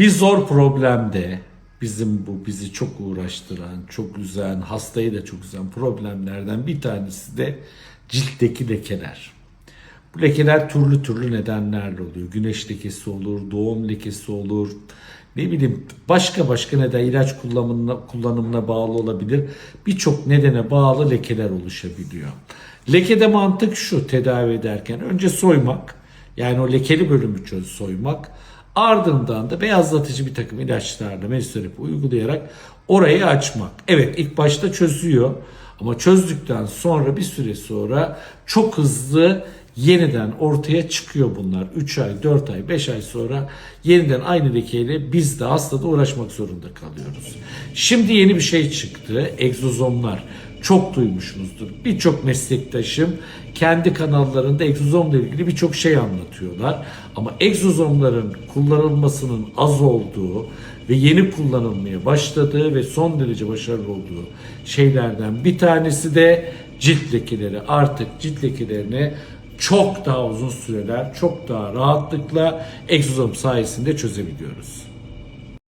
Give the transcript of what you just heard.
Bir zor problemde bizim bu bizi çok uğraştıran, çok üzen, hastayı da çok üzen problemlerden bir tanesi de ciltteki lekeler. Bu lekeler türlü türlü nedenlerle oluyor. Güneş lekesi olur, doğum lekesi olur. Ne bileyim başka başka neden ilaç kullanımına, kullanımına bağlı olabilir. Birçok nedene bağlı lekeler oluşabiliyor. Lekede mantık şu tedavi ederken önce soymak yani o lekeli bölümü çöz soymak ardından da beyazlatıcı bir takım ilaçlarla mesoterapi uygulayarak orayı açmak. Evet ilk başta çözüyor ama çözdükten sonra bir süre sonra çok hızlı yeniden ortaya çıkıyor bunlar. 3 ay, 4 ay, 5 ay sonra yeniden aynı lekeyle biz de hastada uğraşmak zorunda kalıyoruz. Şimdi yeni bir şey çıktı. Egzozomlar. Çok duymuşsunuzdur. Birçok meslektaşım kendi kanallarında egzozomla ilgili birçok şey anlatıyorlar. Ama egzozomların kullanılmasının az olduğu ve yeni kullanılmaya başladığı ve son derece başarılı olduğu şeylerden bir tanesi de cilt lekeleri. Artık cilt lekelerini çok daha uzun süreler, çok daha rahatlıkla egzozom sayesinde çözebiliyoruz.